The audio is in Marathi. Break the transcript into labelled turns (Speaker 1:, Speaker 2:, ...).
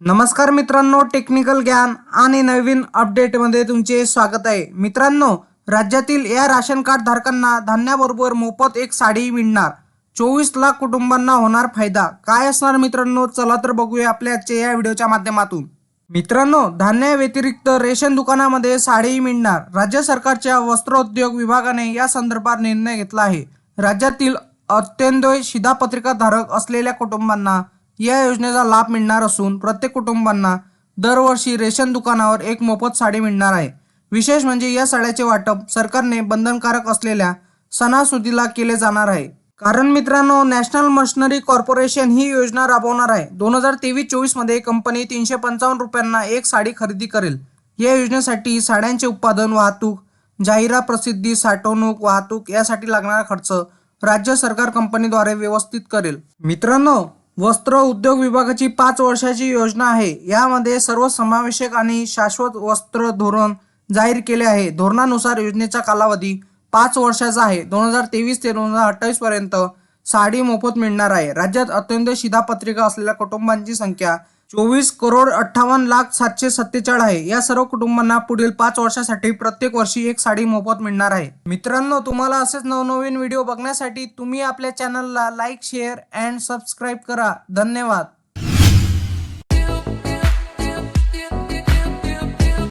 Speaker 1: नमस्कार मित्रांनो टेक्निकल ज्ञान आणि नवीन अपडेटमध्ये तुमचे स्वागत आहे. मित्रांनो राज्यातील या राशन कार्ड धारकांना धान्याबरोबर मोफत एक साडी मिळणार. चोवीस लाख कुटुंबांना होणार फायदा. काय असणार मित्रांनो? चला तर बघूया आपल्या आजच्या या व्हिडिओच्या माध्यमातून. मित्रांनो धान्या व्यतिरिक्त रेशन दुकानामध्ये साडीही मिळणार. राज्य सरकारच्या वस्त्रोद्योग विभागाने या संदर्भात निर्णय घेतला आहे. राज्यातील अत्यंत शिधापत्रिका धारक असलेल्या कुटुंबांना या योजनेचा लाभ मिळणार असून प्रत्येक कुटुंबांना दरवर्षी रेशन दुकानावर एक मोफत साडी मिळणार आहे. विशेष म्हणजे या साड्याचे वाटप सरकारने बंधनकारक असलेल्या सणासुदीला केले जाणार आहे. कारण मित्रांनो नॅशनल मशनरी कॉर्पोरेशन ही योजना राबवणार आहे. दोन हजार तेवीस चोवीसमध्ये कंपनी तीनशे पंचावन्न रुपयांना एक साडी खरेदी करेल. या योजनेसाठी साड्यांचे उत्पादन वाहतूक जाहिरात प्रसिद्धी साठवणूक वाहतूक यासाठी लागणारा खर्च राज्य सरकार कंपनीद्वारे व्यवस्थित करेल. मित्रांनो वस्त्र उद्योग विभागाची पाच वर्षाची योजना आहे. यामध्ये सर्व समावेशक आणि शाश्वत वस्त्र धोरण जाहीर केले आहे. धोरणानुसार योजनेचा कालावधी पाच वर्षाचा आहे. दोन हजार तेवीस ते दोन हजार अठ्ठावीस पर्यंत साडी मोफत मिळणार आहे. राज्यात अत्यंत शिधापत्रिका असलेल्या कुटुंबांची संख्या चोवीस करोड अठ्ठावन्न लाख सातशे सत्तेचाळ आहे. या सर्व कुटुंबांना पुढील पाच वर्षासाठी प्रत्येक वर्षी एक साडी मोफत मिळणार आहे. मित्रांनो तुम्हाला असेच नवनवीन व्हिडिओ बघण्यासाठी तुम्ही आपल्या चॅनलला लाईक शेअर अँड सबस्क्राईब करा. धन्यवाद.